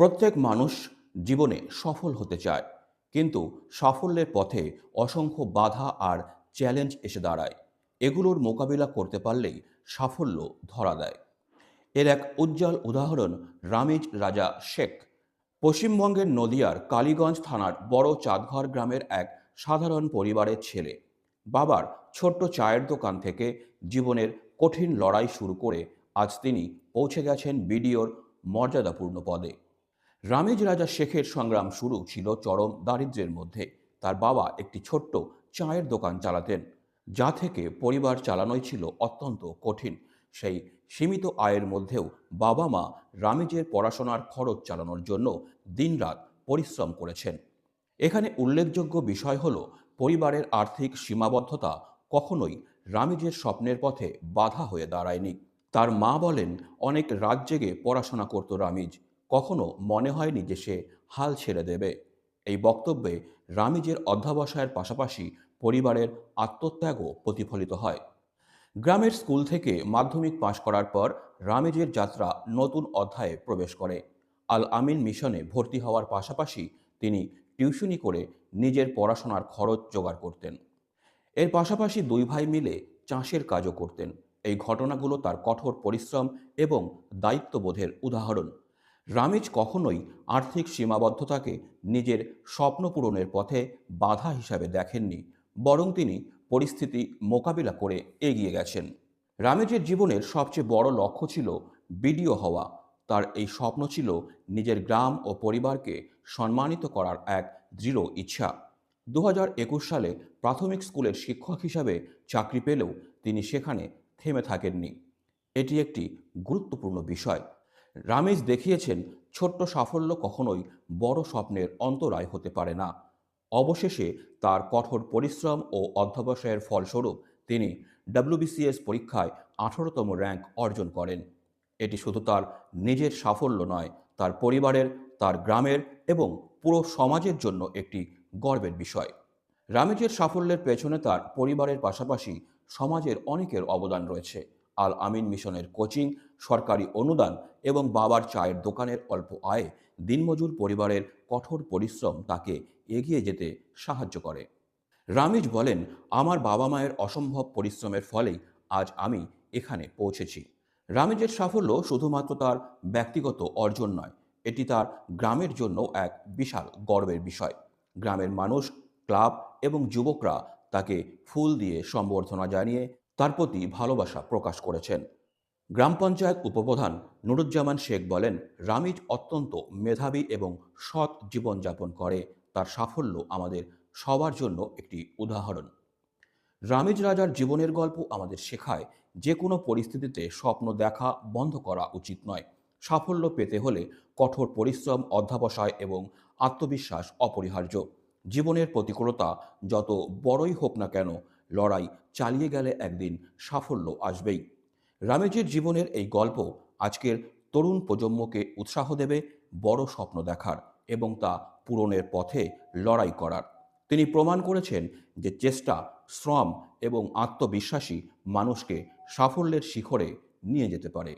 প্রত্যেক মানুষ জীবনে সফল হতে চায়, কিন্তু সাফল্যের পথে অসংখ্য বাধা আর চ্যালেঞ্জ এসে দাঁড়ায়। এগুলোর মোকাবিলা করতে পারলেই সাফল্য ধরা দেয়। এর এক উজ্জ্বল উদাহরণ রামিজ রাজা শেখ। পশ্চিমবঙ্গের নদিয়ার কালীগঞ্জ থানার বড় চাঁদঘর গ্রামের এক সাধারণ পরিবারের ছেলে। বাবার ছোট্ট চায়ের দোকান থেকে জীবনের কঠিন লড়াই শুরু করে আজ তিনি পৌঁছে গেছেন বিডিওর মর্যাদাপূর্ণ পদে। রামিজ রাজা শেখের সংগ্রাম শুরু ছিল চরম দারিদ্র্যের মধ্যে। তার বাবা একটি ছোট্ট চায়ের দোকান চালাতেন, যা থেকে পরিবার চালানোই ছিল অত্যন্ত কঠিন। সেই সীমিত আয়ের মধ্যেও বাবা মা রামেজের পড়াশোনার খরচ চালানোর জন্য দিনরাত পরিশ্রম করেছেন। এখানে উল্লেখযোগ্য বিষয় হল, পরিবারের আর্থিক সীমাবদ্ধতা কখনোই রামিজের স্বপ্নের পথে বাধা হয়ে দাঁড়ায়নি। তার মা বলেন, অনেক রাত জেগে পড়াশোনা করত রামিজ। কখনো মনে হয়নি যে সে হাল ছেড়ে দেবে। এই বক্তব্যে রামিজের অধ্যাবসায়ের পাশাপাশি পরিবারের আত্মত্যাগও প্রতিফলিত হয়। গ্রামের স্কুল থেকে মাধ্যমিক পাশ করার পর রামেজের যাত্রা নতুন অধ্যায়ে প্রবেশ করে। আল আমিন মিশনে ভর্তি হওয়ার পাশাপাশি তিনি টিউশনি করে নিজের পড়াশোনার খরচ জোগাড় করতেন। এর পাশাপাশি দুই ভাই মিলে চাষের কাজও করতেন। এই ঘটনাগুলো তার কঠোর পরিশ্রম এবং দায়িত্ববোধের উদাহরণ। রামিজ কখনোই আর্থিক সীমাবদ্ধতাকে নিজের স্বপ্ন পূরণের পথে বাধা হিসাবে দেখেননি, বরং তিনি পরিস্থিতি মোকাবিলা করে এগিয়ে গেছেন। রামেজের জীবনের সবচেয়ে বড় লক্ষ্য ছিল বিডিও হওয়া। তার এই স্বপ্ন ছিল নিজের গ্রাম ও পরিবারকে সম্মানিত করার এক দৃঢ় ইচ্ছা। দু হাজার একুশ সালে প্রাথমিক স্কুলের শিক্ষক হিসাবে চাকরি পেলেও তিনি সেখানে থেমে থাকেননি। এটি একটি গুরুত্বপূর্ণ বিষয়। রামেশ দেখিয়েছেন, ছোট্ট সাফল্য কখনোই বড় স্বপ্নের অন্তরায় হতে পারে না। অবশেষে তার কঠোর পরিশ্রম ও অধ্যবসায়ের ফলস্বরূপ তিনি ডাব্লিউবিসিএস পরীক্ষায় আঠারোতম র্যাঙ্ক অর্জন করেন। এটি শুধু তার নিজের সাফল্য নয়, তার পরিবারের, তার গ্রামের এবং পুরো সমাজের জন্য একটি গর্বের বিষয়। রামেজের সাফল্যের পেছনে তার পরিবারের পাশাপাশি সমাজের অনেকের অবদান রয়েছে। আল আমিন মিশনের কোচিং, সরকারি অনুদান এবং বাবার চায়ের দোকানের অল্প আয়ে দিনমজুর পরিবারের কঠোর পরিশ্রম তাকে এগিয়ে যেতে সাহায্য করে। রামিজ বলেন, আমার বাবা মায়ের অসম্ভব পরিশ্রমের ফলেই আজ আমি এখানে পৌঁছেছি। রামিজের সাফল্য শুধুমাত্র তার ব্যক্তিগত অর্জন নয়, এটি তার গ্রামের জন্য এক বিশাল গর্বের বিষয়। গ্রামের মানুষ, ক্লাব এবং যুবকরা তাকে ফুল দিয়ে সম্বর্ধনা জানিয়ে তার প্রতি ভালোবাসা প্রকাশ করেছেন। গ্রাম পঞ্চায়েত উপপ্রধান নুরুজ্জামান শেখ বলেন, রামিজ অত্যন্ত মেধাবী এবং সৎ জীবনযাপন করে। তার সাফল্য আমাদের সবার জন্য একটি উদাহরণ। রামিজ রাজার জীবনের গল্প আমাদের শেখায়, যে কোনো পরিস্থিতিতে স্বপ্ন দেখা বন্ধ করা উচিত নয়। সাফল্য পেতে হলে কঠোর পরিশ্রম, অধ্যাবসায় এবং আত্মবিশ্বাস অপরিহার্য। জীবনের প্রতিকূলতা যত বড়ই হোক না কেন লড়াই চালিয়ে গেলে একদিন সাফল্য আসবেই। রামেজির জীবনের এই গল্প আজকের তরুণ প্রজন্মকে উৎসাহ দেবে, বড় স্বপ্ন দেখার এবং তা পূরণের পথে লড়াই করার। তিনি প্রমাণ করেছেন যে চেষ্টা, শ্রম এবং আত্মবিশ্বাসী মানুষকে সাফল্যের শিখরে নিয়ে যেতে পারে।